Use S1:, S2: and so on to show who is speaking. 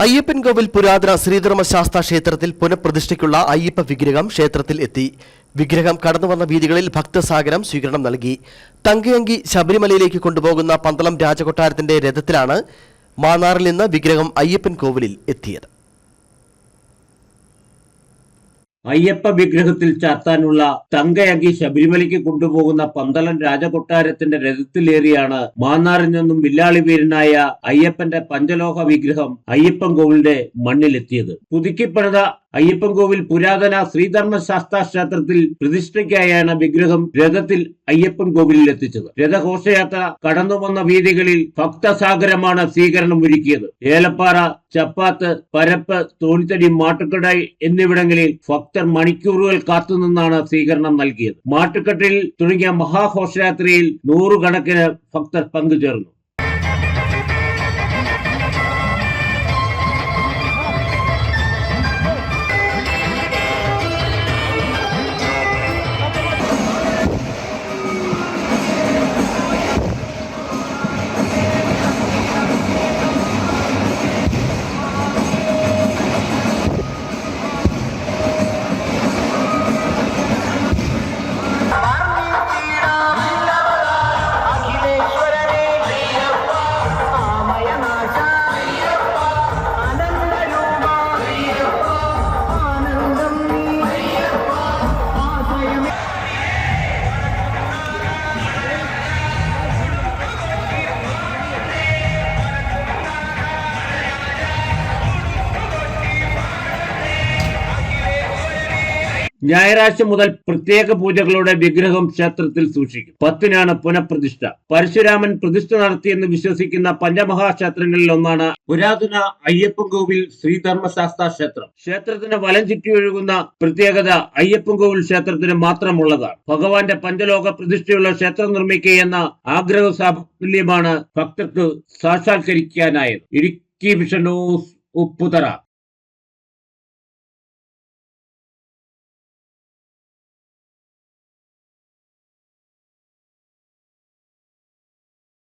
S1: അയ്യപ്പൻകോവിൽ പുരാതന ശ്രീധർമ്മശാസ്ത്ര ക്ഷേത്രത്തിൽ പുനഃപ്രതിഷ്ഠയ്ക്കുള്ള അയ്യപ്പ വിഗ്രഹം ക്ഷേത്രത്തിൽ എത്തി. വിഗ്രഹം കടന്നുവന്ന വീതികളിൽ ഭക്തസാഗരം സ്വീകരണം നൽകി. തങ്കയങ്കി ശബരിമലയിലേക്ക് കൊണ്ടുപോകുന്ന പന്തളം രാജകൊട്ടാരത്തിന്റെ രഥത്തിലാണ് മാന്നാറിൽ നിന്ന് വിഗ്രഹം അയ്യപ്പൻ കോവിലിൽ എത്തിയത്.
S2: അയ്യപ്പ വിഗ്രഹത്തിൽ ചാർത്താനുള്ള തങ്കയങ്കി ശബരിമലയ്ക്ക് കൊണ്ടുപോകുന്ന പന്തളം രാജകൊട്ടാരത്തിന്റെ രഥത്തിലേറിയാണ് മാന്നാറിൽ നിന്നും വില്ലാളി വീരനായ അയ്യപ്പന്റെ പഞ്ചലോഹ വിഗ്രഹം അയ്യപ്പൻ കോവിലിന്റെ മണ്ണിലെത്തിയത്. പുതുക്കിപ്പണിത അയ്യപ്പൻ കോവിൽ പുരാതന ശ്രീധർമ്മശാസ്ത്ര ക്ഷേത്രത്തിൽ പ്രതിഷ്ഠയ്ക്കായാണ് വിഗ്രഹം രഥത്തിൽ അയ്യപ്പൻ കോവിലിൽ എത്തിച്ചത്. രഥഘോഷയാത്ര കടന്നു വന്ന വീതികളിൽ ഭക്തസാഗരമാണ് സ്വീകരണം ഒരുക്കിയത്. ഏലപ്പാറ ചപ്പാത്ത് പരപ്പ് തോണിത്തടി മാട്ടുക്കടായി എന്നിവിടങ്ങളിൽ ഭക്തർ മണിക്കൂറുകൾ കാത്തുനിന്നാണ് സ്വീകരണം നൽകിയത്. മാട്ടുക്കെട്ടിൽ തുടങ്ങിയ മഹാഘോഷയാത്രയിൽ നൂറുകണക്കിന് ഭക്തർ പങ്കുചേർന്നു. ഞായറാഴ്ച മുതൽ പ്രത്യേക പൂജകളോടെ വിഗ്രഹം ക്ഷേത്രത്തിൽ സൂക്ഷിക്കും. പത്തിനാണ് പുനഃപ്രതിഷ്ഠ. പരശുരാമൻ പ്രതിഷ്ഠ നടത്തിയെന്ന് വിശ്വസിക്കുന്ന പഞ്ചമഹാക്ഷേത്രങ്ങളിൽ ഒന്നാണ് പുരാതന അയ്യപ്പൻ കോവിൽ ശ്രീധർമ്മശാസ്ത്ര ക്ഷേത്രം. ക്ഷേത്രത്തിന് വലം ചുറ്റിയൊഴുകുന്ന പ്രത്യേകത അയ്യപ്പൻ കോവിൽ ക്ഷേത്രത്തിന് മാത്രമുള്ളതാണ്. ഭഗവാന്റെ പഞ്ചലോക പ്രതിഷ്ഠയുള്ള ക്ഷേത്രം നിർമ്മിക്കുക എന്ന ആഗ്രഹ സാഫല്യമാണ് ഭക്തർക്ക് സാക്ഷാത്കരിക്കാനായത്. ഇടുക്കി വിഷൻ ഉപ്പുതറ.